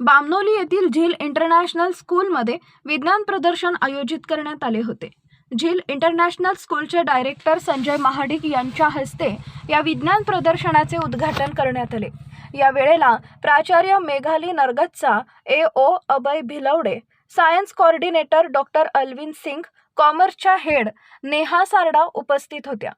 बामनोली येथील झील इंटरनॅशनल स्कूलमध्ये विज्ञान प्रदर्शन आयोजित करण्यात आले होते. झील इंटरनॅशनल स्कूलचे डायरेक्टर संजय महाडिक यांच्या हस्ते या विज्ञान प्रदर्शनाचे उद्घाटन करण्यात आले. या वेळेला प्राचार्य Meghali नरगतचा A O Abhay Bhilwade science coordinator doctor Alvin Singh कॉमर्सच्या हेड नेहा सारडा उपस्थित होत्या.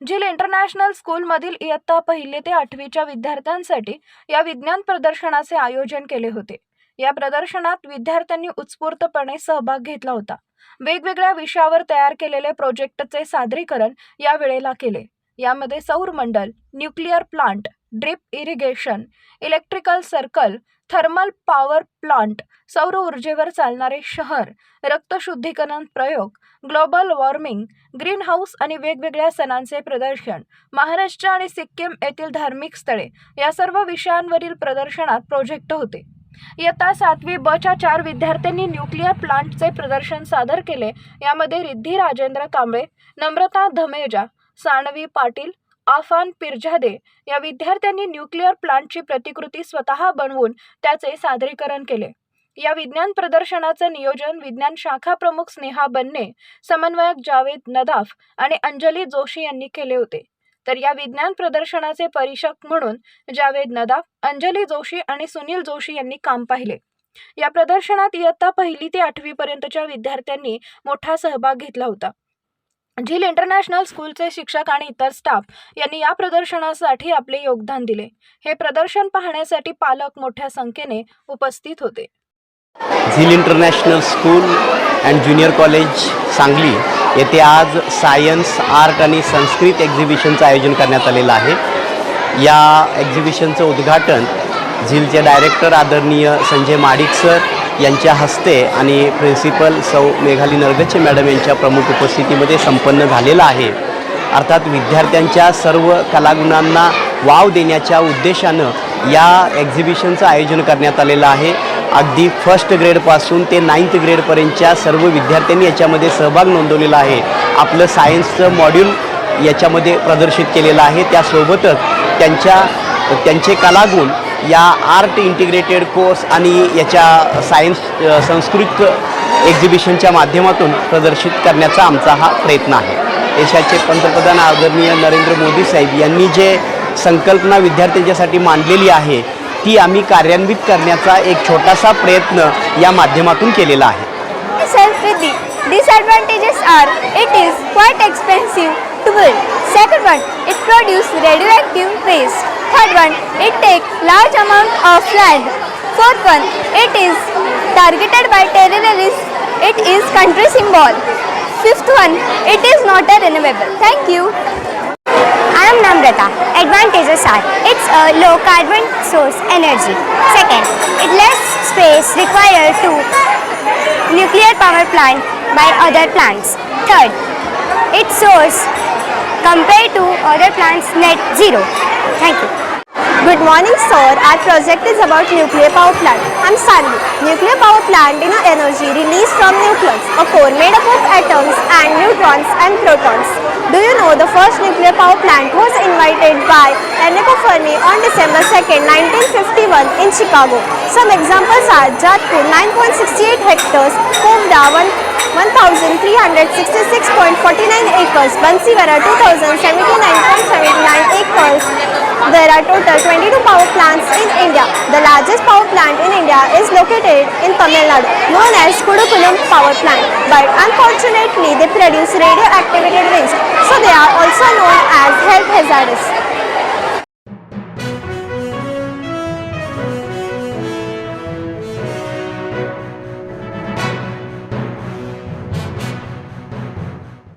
जिल इंटरनॅशनल स्कूलमधील इयत्ता पहिली ते आठवीच्या विद्यार्थ्यांसाठी या विज्ञान प्रदर्शनाचे आयोजन केले होते. या प्रदर्शनात विद्यार्थ्यांनी उत्स्फूर्तपणे सहभाग घेतला होता. वेगवेगळ्या विषयावर तयार केलेले प्रोजेक्टचे सादरीकरण या वेळेला केले. यामध्ये सौर मंडल nuclear plant drip irrigation electrical circle thermal power plant सौर ऊर्जेवर चालणारे शहर रक्तशुद्धीकरण प्रयोग ग्लोबल वॉर्मिंग ग्रीन हाऊस आणि वेगवेगळ्या सणांचे प्रदर्शन महाराष्ट्र आणि सिक्कीम येथील धार्मिक स्थळे या सर्व विषयांवरील प्रदर्शनात प्रोजेक्ट होते. इयत्ता सातवी ब च्या चार विद्यार्थ्यांनी न्यूक्लिअर प्लांटचे प्रदर्शन सादर केले यामध्ये रिद्धी राजेंद्र कांबळे नम्रता धमेजा सानवी पाटील आफान पिरझादे या विद्यार्थ्यांनी न्यूक्लिअर प्लांटची प्रतिकृती स्वतः बनवून त्याचे सादरीकरण केले. या विज्ञान प्रदर्शनाचं नियोजन विज्ञान शाखा प्रमुख स्नेहा बन्ने समन्वयक जावेद नदाफ आणि अंजली जोशी यांनी केले होते. तर या विज्ञान प्रदर्शनाचे परीक्षक म्हणून जावेद नदाफ अंजली जोशी आणि सुनील जोशी यांनी काम पाहिले. या प्रदर्शनात इयत्ता पहिली ते आठवी पर्यंतच्या विद्यार्थ्यांनी मोठा सहभाग घेतला होता. झील इंटरनॅशनल स्कूलचे शिक्षक आणि इतर स्टाफ यांनी या प्रदर्शनासाठी आपले योगदान दिले. हे प्रदर्शन पाहण्यासाठी पालक मोठ्या संख्येने उपस्थित होते. Zeal International school and junior college Sangli येथे आज सायन्स आर्ट आणि संस्कृत एक्झिबिशनचं आयोजन करण्यात आलेलं आहे. या एक्झिबिशनचं उद्घाटन झीलचे डायरेक्टर आदरणीय संजय माडिक सर यांच्या हस्ते आणि प्रिन्सिपल सौ मेघाली नरगचे मॅडम यांच्या प्रमुख उपस्थितीमध्ये संपन्न झालेला आहे. अर्थात विद्यार्थ्यांच्या सर्व कलागुणांना वाव देण्याच्या उद्देशानं या एक्झिबिशनचं आयोजन करण्यात आलेलं आहे. अगदी फर्स्ट ग्रेडपासून ते नाईन्थ ग्रेडपर्यंतच्या सर्व विद्यार्थ्यांनी याच्यामध्ये सहभाग नोंदवलेला आहे. आपलं सायन्सचं मॉड्यूल याच्यामध्ये प्रदर्शित केलेलं आहे. त्यासोबतच त्यांच्या त्यांचे कलागुण या आर्ट इंटिग्रेटेड कोर्स आणि याच्या सायन्स संस्कृत एक्झिबिशनच्या माध्यमातून प्रदर्शित करण्याचा आमचा हा प्रयत्न आहे. देशाचे पंतप्रधान आदरणीय नरेंद्र मोदी साहेब यांनी जे संकल्पना विद्यार्थ्यांच्यासाठी मांडलेली आहे ती आम्ही कार्यान्वित करण्याचा एक छोटासा प्रयत्न या माध्यमातून केलेला आहे. Disadvantages are it is quite expensive. Second one, it produces radioactive waste. Third one, it take large amount of land. Fourth one, it is targeted by terrorists. It is country symbol. Fifth one, it is not a renewable. Thank you. I am Namrata. Advantages are it's a low carbon source energy. Second, it less space required to nuclear power plant by other plants. Third, its source compared to other plants net zero. Thank you. Good morning, sir. Our project is about nuclear power plant. I'm Sanvi. Nuclear power plant is energy released from nucleus, a core made up of atoms and neutrons and protons. Do you know the first nuclear power plant was invented by Enrico Fermi on December 2nd, 1951 in Chicago? Some examples are Jadpur 9.68 hectares, Kovda 1,366.49 acres, Bansivara 2,079.79 acres. There are total 22 power plants in India. The largest power plant in India is located in Tamil Nadu, known as Kudukulam Power Plant. But unfortunately, they produce radioactivity waste, so they are also known as health hazardous.